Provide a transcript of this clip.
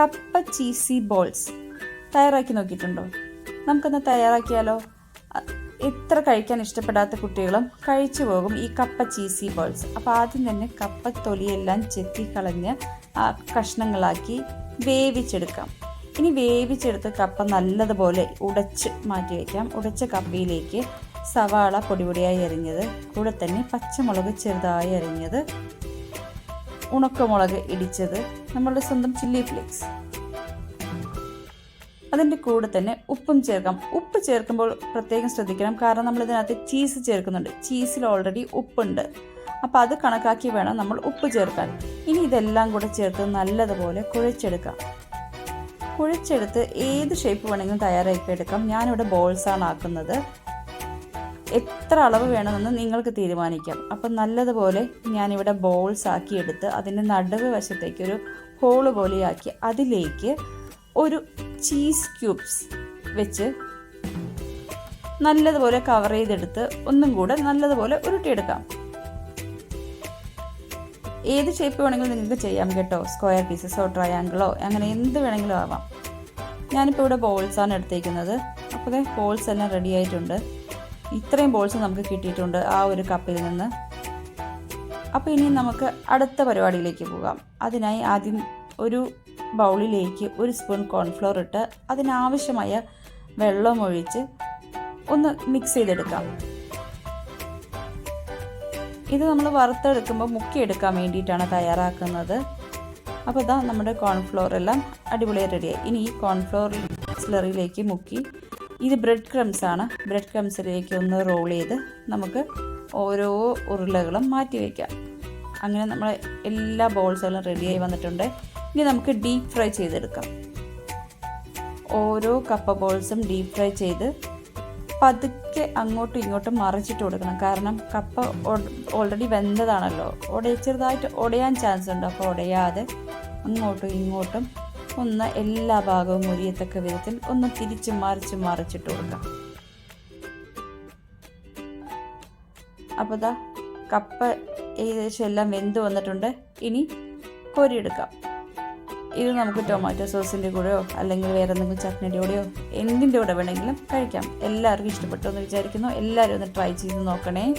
കപ്പ cheesy balls തയ്യാറാക്കി നോക്കിയിട്ടുണ്ടോ? നമുക്കൊന്ന് തയ്യാറാക്കിയാലോ? എത്ര കഴിക്കാൻ ഇഷ്ടപ്പെടാത്ത കുട്ടികളും കഴിച്ചു പോകും ഈ കപ്പ ചീസി ബോൾസ് അപ്പോൾ ആദ്യം തന്നെ കപ്പ തൊലിയെല്ലാം ചെത്തി കളഞ്ഞ് ആ കഷ്ണങ്ങളാക്കി വേവിച്ചെടുക്കാം. ഇനി വേവിച്ചെടുത്ത് കപ്പ നല്ലതുപോലെ ഉടച്ച് മാറ്റി വയ്ക്കാം ഉടച്ച കപ്പയിലേക്ക് സവാള പൊടിപൊടിയായി അരിഞ്ഞത് കൂടെ തന്നെ പച്ചമുളക് ചെറുതായി അരിഞ്ഞത് ഉണക്കമുളക് ഇടിച്ചത് നമ്മളുടെ സ്വന്തം ചില്ലി ഫ്ലേക്സ് അതിന്റെ കൂടെ തന്നെ ഉപ്പും ചേർക്കാം. ഉപ്പ് ചേർക്കുമ്പോൾ പ്രത്യേകം ശ്രദ്ധിക്കണം. കാരണം നമ്മൾ ഇതിനകത്ത് ചീസ് ചേർക്കുന്നുണ്ട്. ചീസിൽ ഓൾറെഡി ഉപ്പുണ്ട്. അപ്പോൾ അത് കണക്കാക്കി വേണം നമ്മൾ ഉപ്പ് ചേർക്കാൻ. ഇനി ഇതെല്ലാം കൂടെ ചേർത്ത് നല്ലതുപോലെ കുഴച്ചെടുക്കാം. കുഴച്ചെടുത്ത് ഏത് ഷേപ്പ് വേണമെങ്കിലും തയ്യാറാക്കി എടുക്കാം ഞാനിവിടെ ബോൾസാണ് ആക്കുന്നത്. എത്ര അളവ് വേണമെന്ന് നിങ്ങൾക്ക് തീരുമാനിക്കാം. അപ്പം നല്ലതുപോലെ ഞാനിവിടെ ബോൾസ് ആക്കി എടുത്ത് അതിന്റെ നടുവ് വശത്തേക്ക് ഒരു ഹോൾ പോലെയാക്കി അതിലേക്ക് ഒരു ചീസ് ക്യൂബ്സ് വെച്ച് നല്ലതുപോലെ കവർ ചെയ്തെടുത്ത് ഒന്നും കൂടെ നല്ലതുപോലെ ഉരുട്ടിയെടുക്കാം. ഏത് ഷേപ്പ് വേണമെങ്കിലും നിങ്ങൾക്ക് ചെയ്യാം കേട്ടോ. സ്ക്വയർ പീസസോ ട്രയാങ്കിളോ അങ്ങനെ എന്ത് വേണമെങ്കിലും ആവാം. ഞാനിപ്പോൾ ഇവിടെ ബോൾസാണ് എടുത്തേക്കുന്നത്. അപ്പോൾ ബോൾസ് എല്ലാം റെഡി ആയിട്ടുണ്ട്. ഇത്രയും ബോൾസ് നമുക്ക് കിട്ടിയിട്ടുണ്ട് ആ ഒരു കപ്പിൽ നിന്ന്. അപ്പോൾ ഇനി നമുക്ക് അടുത്ത പരിപാടിയിലേക്ക് പോകാം. അതിനായി ആദ്യം ഒരു ബൗളിലേക്ക് ഒരു സ്പൂൺ കോൺഫ്ലോർ ഇട്ട് അതിനാവശ്യമായ വെള്ളം ഒഴിച്ച് ഒന്ന് മിക്സ് ചെയ്തെടുക്കാം. ഇത് നമ്മൾ വറുത്തെടുക്കുമ്പോൾ മുക്കിയെടുക്കാൻ വേണ്ടിയിട്ടാണ് തയ്യാറാക്കുന്നത്. അപ്പോൾ ഇതാ നമ്മുടെ കോൺഫ്ലോർ എല്ലാം അടിപൊളിയായി റെഡിയായി ഇനി ഈ കോൺഫ്ലോർ സ്ലറിയിലേക്ക് മുക്കി ഇത് ബ്രെഡ് ക്രംസ് ആണ്. ബ്രെഡ് ക്രംസിലേക്ക് ഒന്ന് റോൾ ചെയ്ത് നമുക്ക് ഓരോ ഉരുളകളും മാറ്റി വയ്ക്കാം അങ്ങനെ നമ്മൾ എല്ലാ ബോൾസുകളും റെഡിയായി വന്നിട്ടുണ്ട്. ഇനി നമുക്ക് ഡീപ്പ് ഫ്രൈ ചെയ്തെടുക്കാം. ഓരോ കപ്പ ബോൾസും ഡീപ്പ് ഫ്രൈ ചെയ്ത് പതുക്കെ അങ്ങോട്ടും ഇങ്ങോട്ടും മറിച്ചിട്ട് കൊടുക്കണം. കാരണം കപ്പ ഓൾറെഡി വെന്തതാണല്ലോ. ഉടയ ചെറുതായിട്ട് ഉടയാൻ ചാൻസ് ഉണ്ട്. അപ്പോൾ ഉടയാതെ അങ്ങോട്ടും ഇങ്ങോട്ടും ഒന്ന് എല്ലാ ഭാഗവും ഒരിയത്തക്ക വിധത്തിൽ ഒന്ന് തിരിച്ചും മറിച്ചും മറിച്ചിട്ട് കൊടുക്കാം. അപ്പോൾ ദാ കപ്പ ഏകദേശം എല്ലാം വെന്ത് വന്നിട്ടുണ്ട്. ഇനി കോരിയെടുക്കാം ഇത് നമുക്ക് ടൊമാറ്റോ സോസിന്റെ കൂടെയോ അല്ലെങ്കിൽ വേറെ എന്തെങ്കിലും ചട്നിയുടെ കൂടെയോ എന്തിന്റെ കൂടെ വേണമെങ്കിലും കഴിക്കാം. എല്ലാവർക്കും ഇഷ്ടപ്പെട്ടു എന്ന് വിചാരിക്കുന്നു. എല്ലാവരും ഒന്ന് ട്രൈ ചെയ്ത് നോക്കണേ.